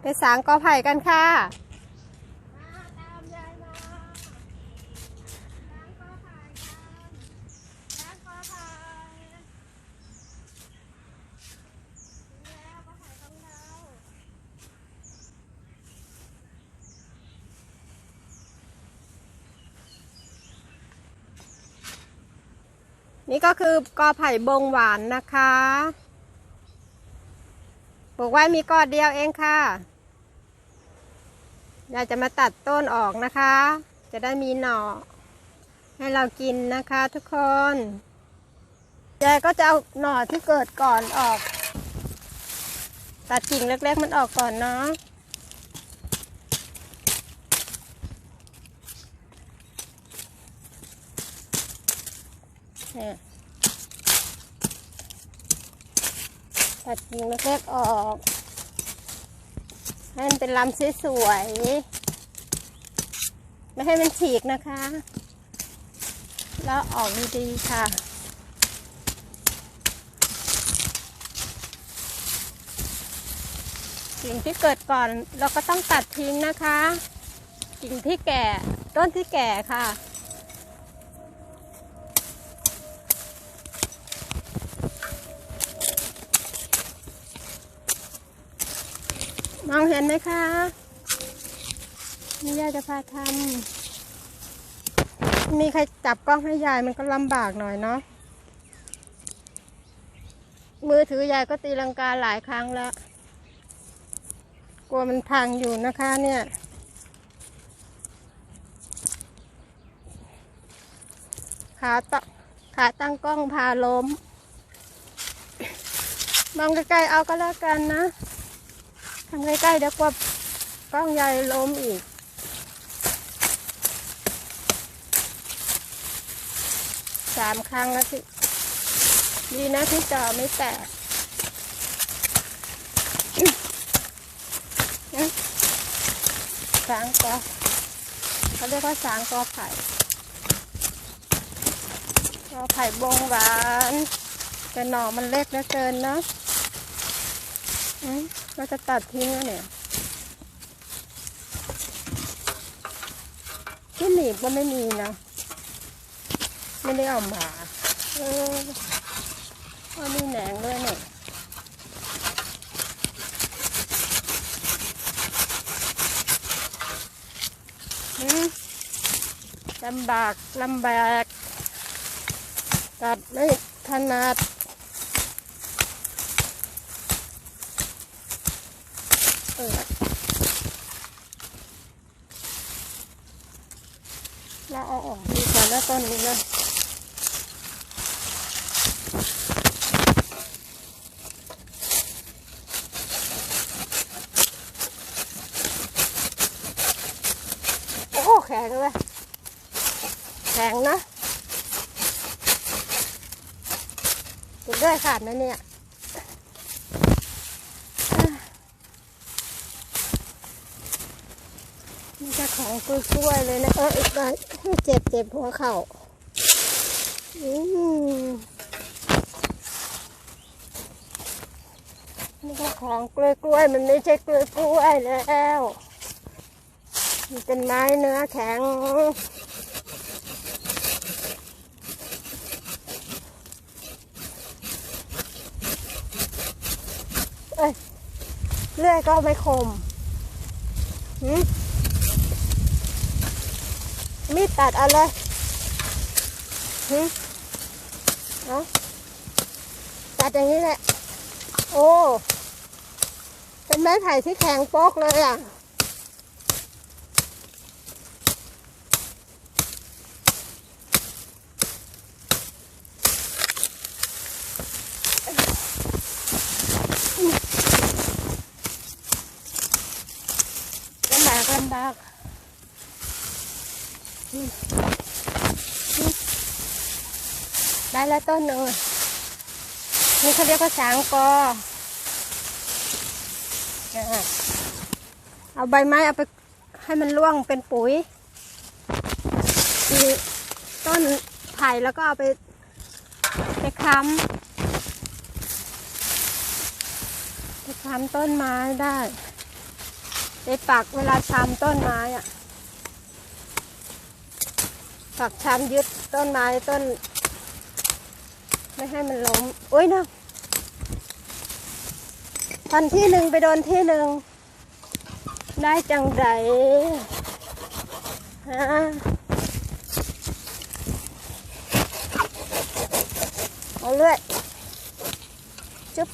ไปสางกอไผ่กันค่ะนี่ก็คือกอไผ่บงหวานนะคะ ปลูกไว้มีกอเดียวเองค่ะยายจะมาตัดต้นออกนะคะ จะได้มีหน่อ ให้เรากินนะคะทุกคนยายก็จะเอาหน่อที่เกิดก่อนออก ตัดกิ่งเล็กๆมันออกก่อนเนาะเนี่ย ตัดกิ่งเล็กๆออก ให้มันเป็นลำสวยๆ ไม่ให้มันฉีกนะคะ แล้วออกดีๆค่ะกิ่งที่เกิดก่อนเราก็ต้องตัดทิ้งนะคะ กิ่งที่แก่ต้นที่แก่ค่ะ มองเห็นไหมคะนี่ยายจะพาทำมีใครจับกล้องให้ยายมันก็ลำบากหน่อยเนาะมือถือยายก็ตีลังกาหลายครั้งแล้ว กลัวมันพังอยู่นะคะเนี่ยขาตขาตั้งกล้องพาล้ม มองใกล้ๆเอาก็แล้วกันนะ ทำใกล้ๆเดี๋ยวกลัวกล้องใหญ่ล้มอีก สามครั้งแล้วสิ ดีนะที่จอไม่แตกสางกอเขาเรียกว่าสางกอไผ่กอไผ่บงหวานแต่หน่อมันเล็กเหลือเกินเนาะ เราจะตัดทิ้งแล้วเนี่ยที่หนีบก็ไม่มีนะ ไม่ได้เอามาเออว่ามีแหนงด้วยเนี่ยลำบากลำบาก ตัดไม่ถนัด เออเราเอาออกดีกว่าแล้วต้นนี้นะโอ้แข็งเลยแข็งนะติดด้วยขาดนะเนี่ยนี่จะ ของกล้วยๆเลยนะเอออีกหน่อยเจ็บเจ็บหัวเข่าอืมนี่ก็ของกล้วยๆมันไม่ใช่กล้วยๆแล้วมันเป็นไม้เนื้อแข็งเอ้ยเลื่อยก็ไม่คมหืม มีดตัดเอะไรหืมเอาตัดอย่างนี้แหละ โอ้ เป็นไม้ไผ่ที่แข็งโป๊กเลยอะลำบากลำบากอืมอืม ได้แล้วต้นหนึ่งนี่เขาเรียกว่าสางกอเอาใบไม้เอาไปให้มันร่วงเป็นปุ๋ยมีต้นไผ่แล้วก็เอาไปไปค้ำไปค้ำต้นไม้ได้ ไปปักเวลาชำต้นไม้อะ ปักชำยึดต้นไม้ต้น ไม่ให้มันล้มโอ้ยนะทันที่หนึ่งไปโดนที่หนึ่งได้จังไดฮะเอาเรื่อยจุ๊บ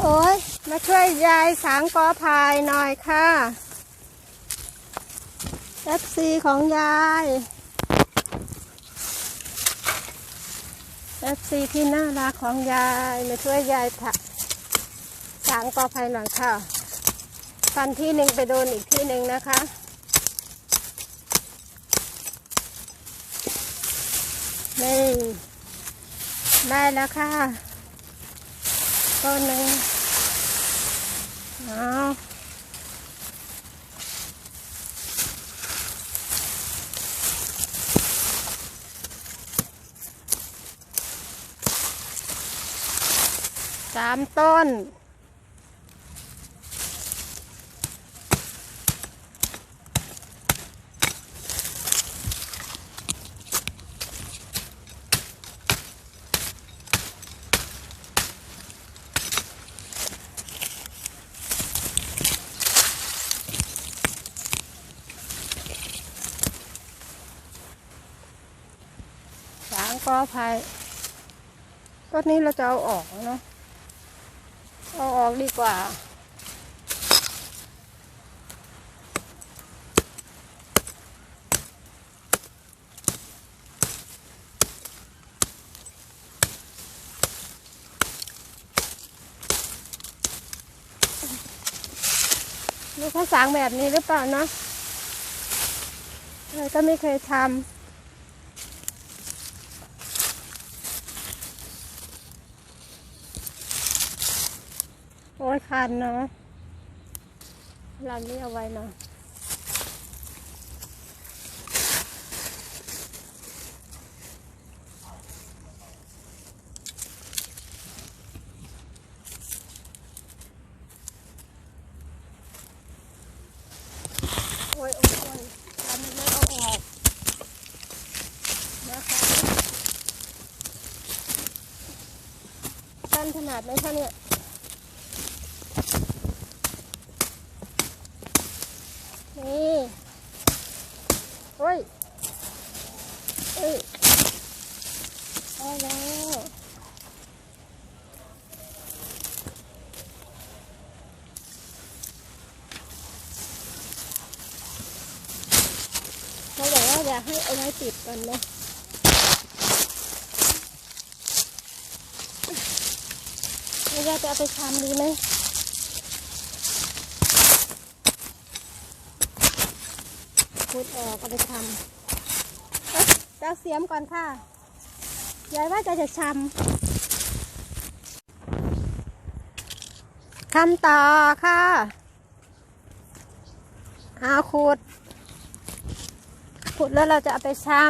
โอ้ยมาช่วยยายสางกอพายหน่อยค่ะ เอฟซีของยายเอฟซีที่น่ารักของยายมาช่วยยายถะสางกอพายหน่อยค่ะฟันที่หนึ่งไปโดนอีกที่หนึ่งนะคะนี่ได้แล้วค่ะต้นหนึ่งเอา สามต้น สางกอไผ่ต้นนี้เราจะเอาออกเนาะ เอาออกดีกว่านี่เขาสางแบบนี้หรือเปล่าเนาะเราก็ไม่เคยทำ โอ้ย คันเนาะลำนี้เอาไว้เนาะโอ้ยโอ้ยโอ้ยลำนี้ไม่เอาออกนะคะสั้นขนาดไหนคะเนี่ย นี่เฮ้ยเอ้ย ได้แล้วเขาบอกว่าอยากให้เอาไว้ติดกันนะไม่ว่าจะเอาไปทำดีไหมพุดออกเอาไปทำเจะเอาเสียมก่อนค่ะ ยายว่าจะจะชำทำต่อค่ะเอาขุด ขุดแล้วเราจะเอาไปชำ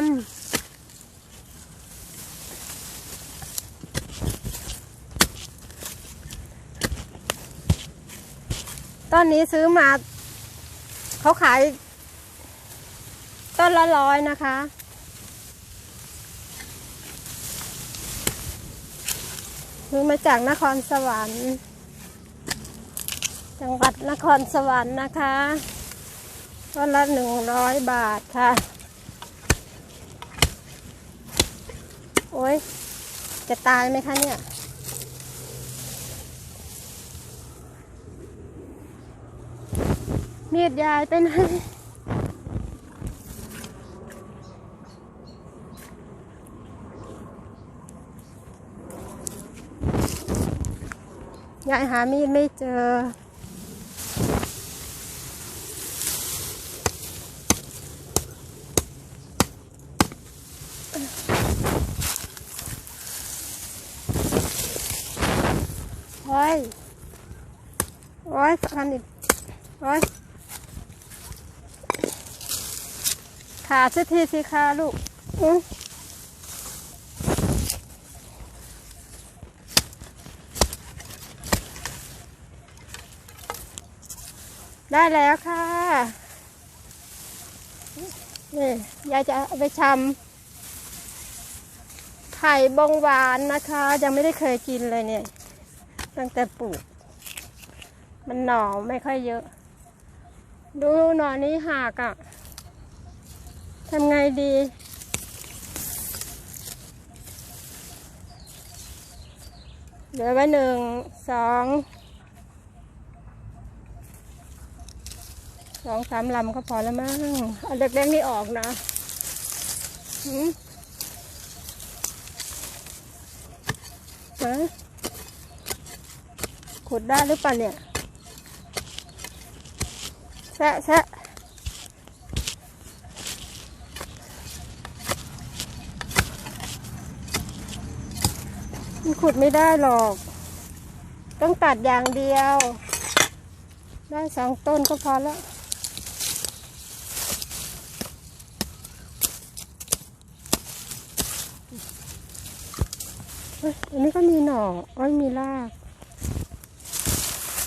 ต้นนี้ซื้อมา เขาขาย ต้นละร้อยนะคะ ซื้อมาจากนครสวรรค์ จังหวัดนครสวรรค์นะคะต้นละหนึ่งร้อยบาทค่ะ โอ้ย จะตายไหมคะเนี่ยมีดยายไปไหน ยายหามีดไม่เจอ โอ้ย โอ้ยฟันอีกโอ้ยขาสักทีสิคะลูกอื้อ ได้แล้วค่ะนี่ยายจะเอาไปชำไผ่บงหวานนะคะ ยังไม่ได้เคยกินเลยเนี่ย ตั้งแต่ปลูก มันหน่อไม่ค่อยเยอะ ดูหน่อนี้หักอะ่ะทำไงดี เหลือไว้หนึ่งสอง สองสามลำก็พอแล้วมั้งเอาเล็กๆนี่ออกนะหืมฮะขุดได้หรือเปล่าเนี่ยแซะแซะมันขุดไม่ได้หรอก ต้องตัดอย่างเดียว ได้สองต้นก็พอแล้ว เฮ้ย อันนี้ก็มีหน่ออ้ยมีราก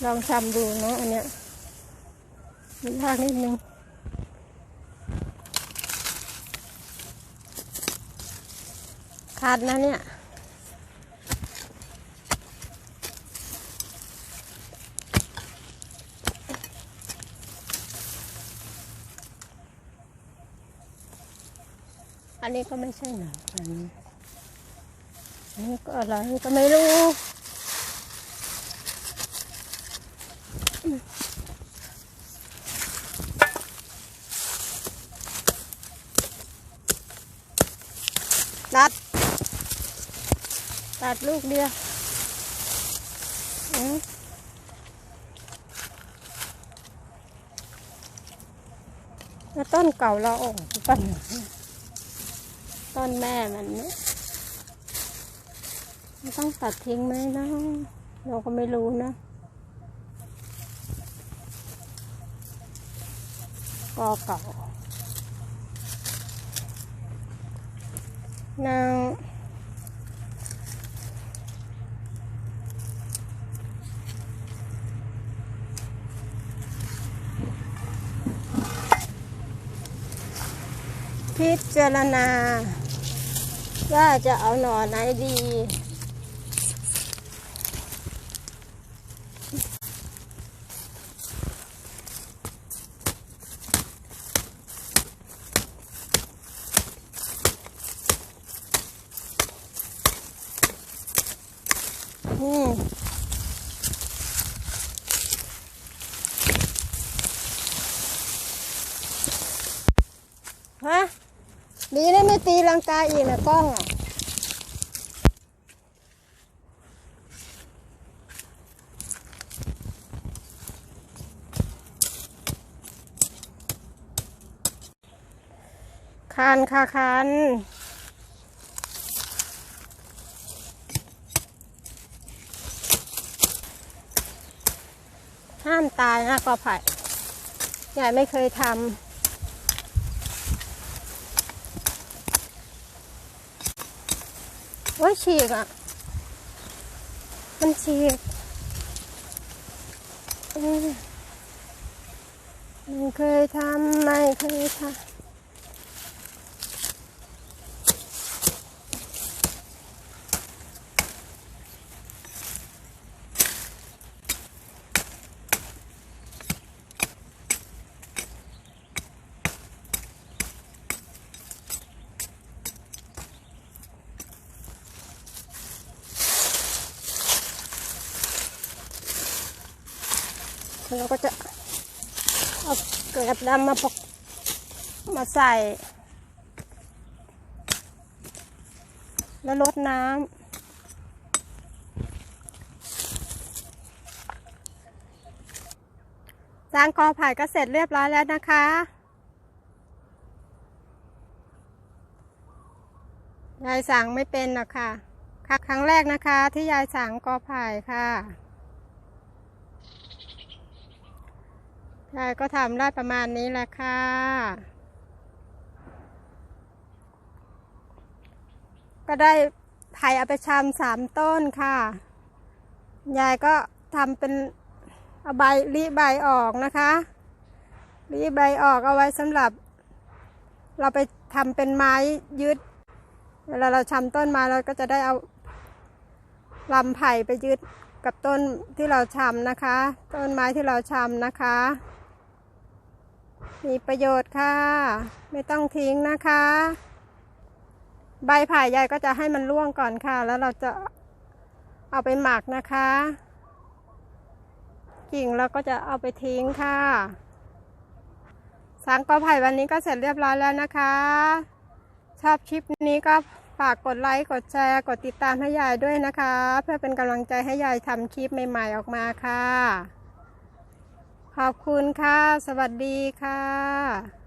ลองทำดูเนาะอันเนี้ยมีรากนิดนึงขาดนะเนี่ยอันนี้ก็ไม่ใช่หนังอันนี้ นนี้ก็อะไรก็ไม่รู้ตัด ตัดลูกเดียวแล้วต้นเก่าเราออกต้นไหนต้นแม่มันเนี่ย มันต้องตัดทิ้งไหมนะ เราก็ไม่รู้นะกอเก่านางพิจารณา ว่าจะเอาหน่อไหนดี ฮะ ดีนะไม่ตีลังกาอีกนะกล้องอะคันค่ะคัน ห้ามตายนะกอไผ่ยายไม่เคยทำว่าฉีกอะ มันฉีกมไม่เคยทำไม่เคยทำ เราก็จะเอาเกลือดำมาปกมาใส่ แล้วลดน้ำจางกอไผ่ก็เสร็จเรียบร้อยแล้วนะคะ ยายสั่งไม่เป็นนะคะค่ะ ครั้งแรกนะคะที่ยายสั่งกอไผ่ค่ะ ยายก็ทำได้ประมาณนี้แหละค่ะ ก็ได้ไผ่เอาไปชำสามต้นค่ะ ยายก็ทำเป็นเอาใบริใบออกนะคะรีใบออกเอาไว้สำหรับ เราไปทำเป็นไม้ยึด เวลาเราชำต้นไม้เราก็จะได้เอาลำไผ่ไปยึดกับต้นที่เราชำนะคะ ต้นไม้ที่เราชำนะคะ มีประโยชน์ค่ะ ไม่ต้องทิ้งนะคะ ใบไผ่ใหญ่ก็จะให้มันร่วงก่อนค่ะ แล้วเราจะเอาไปหมักนะคะกิ่งเราก็จะเอาไปทิ้งค่ะสังกอไผ่วันนี้ก็เสร็จเรียบร้อยแล้วนะคะ ชอบคลิปนี้ก็ฝากกดไลค์กดแชร์ กดติดตามให้ยายด้วยนะคะ เพื่อเป็นกำลังใจให้ยายทำคลิปใหม่ ๆ ออกมาค่ะ ขอบคุณค่ะ สวัสดีค่ะ